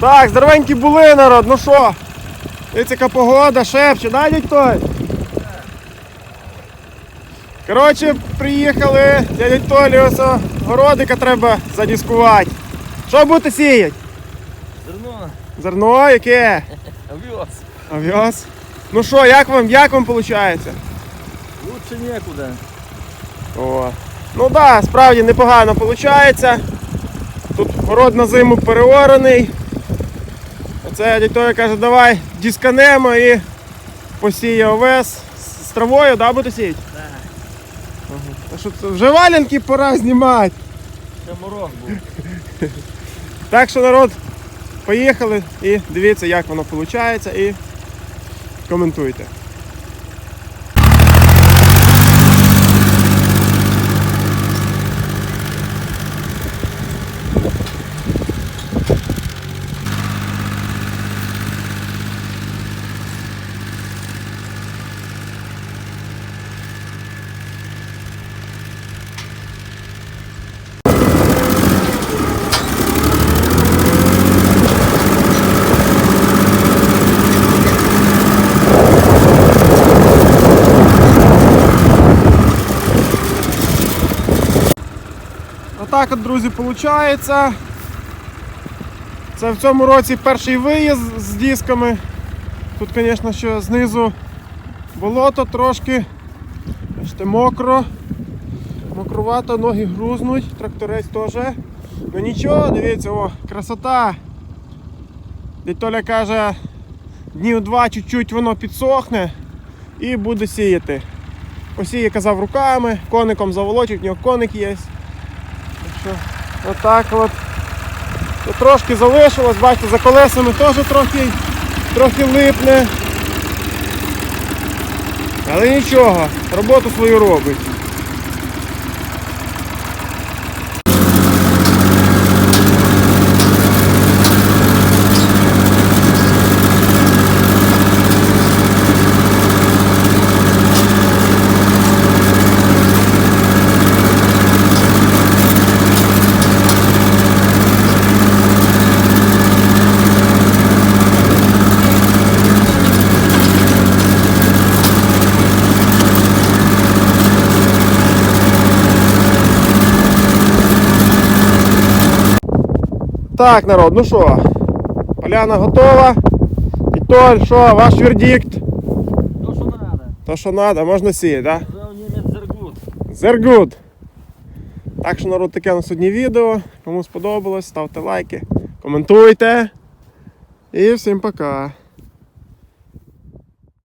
Так, здоровенькі були, народ, ну що? Яка погода, шепче, да, дядь? Коротше, приїхали, дядь Толі, ось городика треба задіскувати. Що будете сіяти? Зерно, Зерно, яке? овес. Овес. Ну що, як вам, як вам виходить? Лучше некуда. О. Ну так, да, справді непогано виходить. Тут город на зиму переорений. Оце дядь каже, давай дісканемо і посіє овес з травою, да, буде сіяти? Да. Ага. Що це? Вже валенки пора знімати. Це мороз був. Так що народ, поїхали і дивіться, як воно виходить і коментуйте. Отак от, друзі, виходить. Це в цьому році перший виїзд з дисками. Тут, звісно, що знизу болото трошки. Бачите, мокро. Мокрувато, ноги грузнуть, тракторець теж. Ну нічого, дивіться, о, красота. Дядь Толя каже, днів два чуть-чуть воно підсохне і буде сіяти. Посіє, казав, руками, коником заволочить, в нього коник є. Що отак от. Трошки залишилось, бачите, за колесами теж трохи, трохи липне. Але нічого, роботу свою робить. Так, народ, ну що, поляна готова. Вітоль, що, ваш вердикт? То, що треба. То, що треба, можна сіяти, так? Да? Зергут. Зергуд. Так що народ таке на сьогодні відео. Кому сподобалось, ставте лайки, коментуйте. І всім пока.